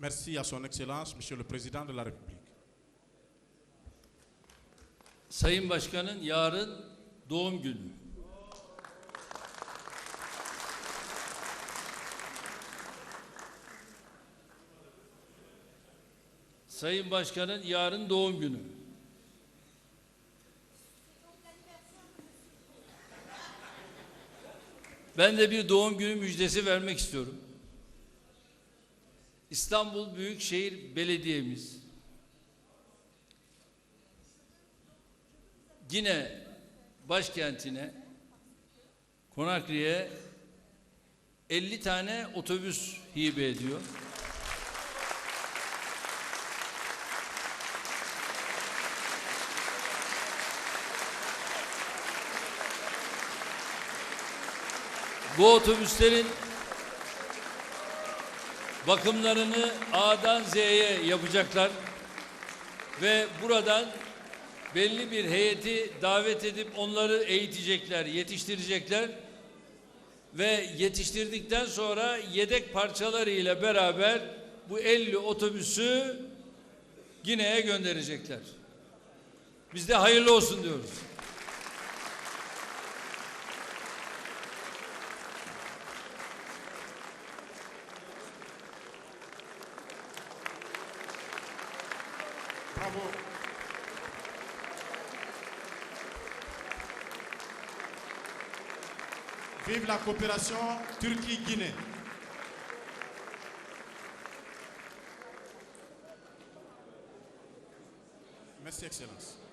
Merci à son Excellence, Monsieur le Président de la République. Sayın Başkan'ın yarın doğum günü. Sayın Başkan'ın yarın doğum günü. Ben de bir doğum günü müjdesi vermek istiyorum. İstanbul Büyükşehir Belediye'miz yine başkentine Konakri'ye 50 tane otobüs hibe ediyor. Bu otobüslerin bakımlarını A'dan Z'ye yapacaklar ve buradan belli bir heyeti davet edip onları eğitecekler, yetiştirecekler ve yetiştirdikten sonra yedek parçaları ile beraber bu 50 otobüsü Gine'ye gönderecekler. Biz de hayırlı olsun diyoruz. Bravo. Vive la coopération Turquie-Guinée. Merci, Excellence.